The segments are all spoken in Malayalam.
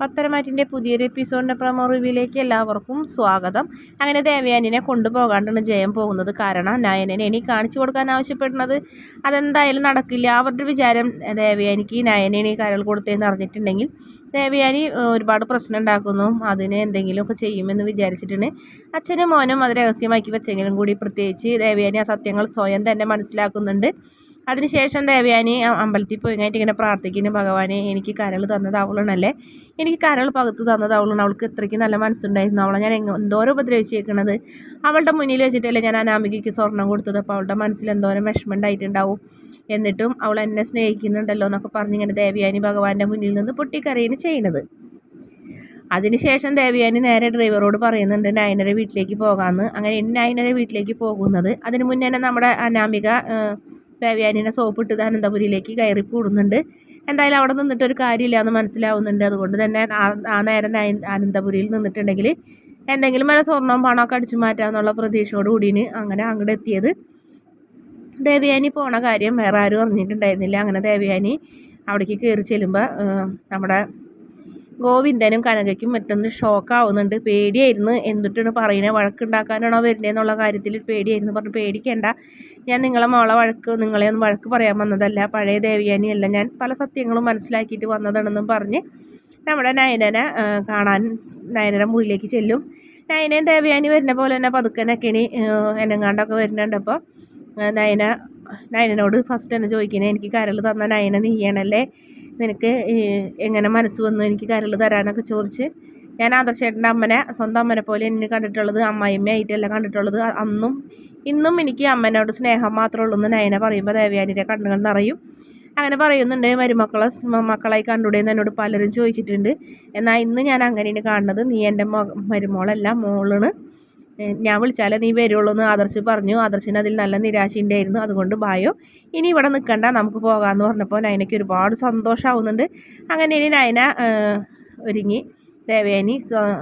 പത്തരമാറ്റിന്റെ പുതിയൊരു എപ്പിസോഡിന്റെ പ്രമോ റിവ്യൂയിലേക്ക് എല്ലാവർക്കും സ്വാഗതം. അങ്ങനെ ദേവയാനിനെ കൊണ്ടുപോകാണ്ടാണ് ജയം പോകുന്നത്. കാരണം നയനനെ ഇനി കാണിച്ചു കൊടുക്കാൻ ആവശ്യപ്പെടുന്നത് അതെന്തായാലും നടക്കില്ല. അവരുടെ വിചാരം ദേവയാനിക്ക് നയനേണി കരൾ കൊടുത്തതെന്ന് അറിഞ്ഞിട്ടുണ്ടെങ്കിൽ ദേവയാനി ഒരുപാട് പ്രശ്നം ഉണ്ടാക്കുന്നു. അതിന് എന്തെങ്കിലുമൊക്കെ ചെയ്യുമെന്ന് വിചാരിച്ചിട്ടുണ്ട് അച്ഛനും മോനും അത് രഹസ്യമാക്കി വെച്ചെങ്കിലും കൂടി പ്രത്യേകിച്ച് ദേവയാനി ആ സത്യങ്ങൾ സ്വയം തന്നെ മനസ്സിലാക്കുന്നുണ്ട്. അതിനുശേഷം ദേവയാനി അമ്പലത്തിൽ പോയി കഴിഞ്ഞിട്ട് ഇങ്ങനെ പ്രാർത്ഥിക്കുന്നു ഭഗവാനെ എനിക്ക് കരൾ തന്നത് അവളാണല്ലേ? എനിക്ക് കരൾ പകുത്ത് തന്നത് അവളാണ്. അവൾക്ക് ഇത്രയ്ക്ക് നല്ല മനസ്സുണ്ടായിരുന്നു. അവളെ ഞാൻ എന്തോരം ഉപദ്രവിച്ചേക്കണത്? അവളുടെ മുന്നിൽ വെച്ചിട്ടല്ലേ ഞാൻ അനാമികയ്ക്ക് സ്വർണം കൊടുത്തത്. അപ്പോൾ അവളുടെ മനസ്സിൽ എന്തോരം വിഷമം ഉണ്ടായിട്ടുണ്ടാവും. എന്നിട്ടും അവൾ എന്നെ സ്നേഹിക്കുന്നുണ്ടല്ലോ എന്നൊക്കെ പറഞ്ഞ് ഇങ്ങനെ ദേവയാനി ഭഗവാന്റെ മുന്നിൽ നിന്ന് പൊട്ടിക്കറിയാണ് ചെയ്യണത്. അതിനുശേഷം ദേവിയാനി നേരെ ഡ്രൈവറോട് പറയുന്നുണ്ട് നയനരെ വീട്ടിലേക്ക് പോകാമെന്ന് അങ്ങനെ നയനരെ വീട്ടിലേക്ക് പോകുന്നത്. അതിന് മുന്നേ നമ്മുടെ അനാമിക ദേവയാനിനെ സോപ്പിട്ട് അനന്തപുരിയിലേക്ക് കയറി കൂടുന്നുണ്ട്. എന്തായാലും അവിടെ നിന്നിട്ട് ഒരു കാര്യമില്ല എന്ന് മനസ്സിലാവുന്നുണ്ട്. അതുകൊണ്ട് തന്നെ ആ നേരം അനന്തപുരിയിൽ നിന്നിട്ടുണ്ടെങ്കിൽ എന്തെങ്കിലും വല്ല സ്വർണവും പണമൊക്കെ അടിച്ചു മാറ്റാമെന്നുള്ള പ്രതീക്ഷയോട് കൂടിയാണ് അങ്ങനെ അങ്ങോട്ട് എത്തിയത്. ദേവയാനി പോണ കാര്യം വേറെ ആരും അറിഞ്ഞിട്ടുണ്ടായിരുന്നില്ല. അങ്ങനെ ദേവയാനി അവിടേക്ക് കയറി ചെല്ലുമ്പോൾ നമ്മുടെ ഗോവിന്ദനും കനകയ്ക്കും മറ്റൊന്ന് ഷോക്കാവുന്നുണ്ട്. പേടിയായിരുന്നു. എന്നിട്ടാണ് പറയുന്നത് വഴക്കുണ്ടാക്കാനാണോ വരുന്നതെന്നുള്ള കാര്യത്തിൽ പേടിയായിരുന്നു. പറഞ്ഞു പേടിക്കേണ്ട. ഞാൻ നിങ്ങളെ മോളെ വഴക്ക് നിങ്ങളെ ഒന്നും വഴക്ക് പറയാൻ വന്നതല്ല. പഴയ ദേവിയാനിയല്ല. ഞാൻ പല സത്യങ്ങളും മനസ്സിലാക്കിയിട്ട് വന്നതാണെന്നും പറഞ്ഞ് നമ്മുടെ നയനനെ കാണാൻ നയനനെ മുറിയിലേക്ക് ചെല്ലും. നയനയും ദേവയാനി വരുന്ന പോലെ തന്നെ പതുക്കനൊക്കെ ഇനി എന്നെങ്ങാണ്ടൊക്കെ വരുന്നുണ്ട് അപ്പോൾ നയന നയനോട് ഫസ്റ്റ് തന്നെ ചോദിക്കുന്നത് എനിക്ക് കരൾ തന്ന നയന നീയണല്ലേ? നിനക്ക് എങ്ങനെ മനസ്സ് വന്നു? എനിക്ക് കരൾ തരാനൊക്കെ ചോദിച്ച് ഞാൻ ആദർശേട്ടന്റെ അമ്മനെ സ്വന്തം അമ്മനെ പോലെ എന്നെ കണ്ടിട്ടുള്ളത് അമ്മായിമ്മയായിട്ടല്ല കണ്ടിട്ടുള്ളത്. അന്നും ഇന്നും എനിക്ക് അമ്മനോട് സ്നേഹം മാത്രമേ ഉള്ളൂ എന്ന് നയന പറയുമ്പോൾ ദേവയാനിയുടെ കണ്ണുകൾ നിറയും. അങ്ങനെ പറയുന്നുണ്ട് മരുമക്കളെ മക്കളായി കണ്ടുകൂടെയെന്ന് എന്നോട് പലരും ചോദിച്ചിട്ടുണ്ട്. എന്നാൽ ഇന്ന് ഞാൻ അങ്ങനെയാണ് കാണുന്നത്. നീ എന്റെ മരുമോളല്ല മോളാണ്. ഞാൻ വിളിച്ചാലേ നീ വരുള്ളൂ എന്ന് ആദർശ് പറഞ്ഞു. ആദർശിന് അതിൽ നല്ല നിരാശയുണ്ടായിരുന്നു. അതുകൊണ്ട് ബായോ ഇനി ഇവിടെ നിൽക്കണ്ട നമുക്ക് പോകാമെന്ന് പറഞ്ഞപ്പോൾ നയനയ്ക്ക് ഒരുപാട് സന്തോഷമാവുന്നുണ്ട് അങ്ങനെ ഇനി നയന ഒരുങ്ങി. ദേവേനി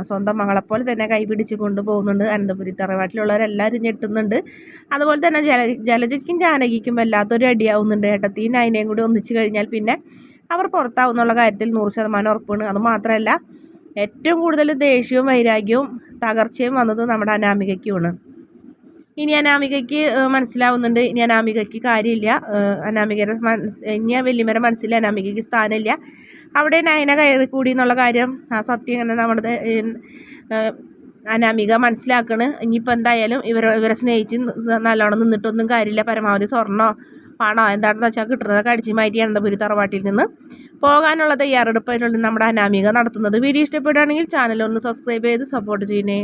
സ്വന്തം മകളെപ്പോലെ തന്നെ കൈപിടിച്ച് കൊണ്ടുപോകുന്നുണ്ട് അനന്തപുരി തറവാട്ടിലുള്ളവരെല്ലാവരും ഞെട്ടുന്നുണ്ട്. അതുപോലെ തന്നെ ജല ജലജയ്ക്കും ജാനകിക്കും വല്ലാത്തൊരു അടിയാവുന്നുണ്ട്. ഏട്ടത്തിയും നയനയും കൂടി ഒന്നിച്ചു കഴിഞ്ഞാൽ പിന്നെ അവർ പുറത്താവുന്നുള്ള കാര്യത്തിൽ നൂറ് ശതമാനം ഉറപ്പാണ്. അതുമാത്രമല്ല ഏറ്റവും കൂടുതൽ ദേഷ്യവും വൈരാഗ്യവും തകർച്ചയും വന്നത് നമ്മുടെ അനാമികയ്ക്കുമാണ് ഇനി അനാമികയ്ക്ക് മനസ്സിലാവുന്നുണ്ട്. ഇനി അനാമികയ്ക്ക് കാര്യമില്ല. അനാമികയുടെ മനസ്സ് ഇനി വല്യമ്മയുടെ മനസ്സിൽ അനാമികയ്ക്ക് സ്ഥാനമില്ല. അവിടെ നയന കയറി കൂടി എന്നുള്ള കാര്യം ആ സത്യം ഇങ്ങനെ നമ്മുടെ അനാമിക മനസ്സിലാക്കണ്. ഇനിയിപ്പോൾ എന്തായാലും ഇവർ ഇവരെ സ്നേഹിച്ച് നല്ലോണം നിന്നിട്ടൊന്നും കാര്യമില്ല. പരമാവധി സ്വർണോ പണോ? എന്താണെന്ന് വെച്ചാൽ കിട്ടുന്നതൊക്കെ അടിച്ചു മാറ്റി അനന്തപുരി തറവാട്ടിൽ നിന്ന് പോകാനുള്ള തയ്യാറെടുപ്പിനുള്ളിൽ നമ്മുടെ അനാമിക നടത്തുന്നത്. വീഡിയോ ഇഷ്ടപ്പെടുകയാണെങ്കിൽ ചാനൽ ഒന്ന് സബ്സ്ക്രൈബ് ചെയ്ത് സപ്പോർട്ട് ചെയ്യണേ.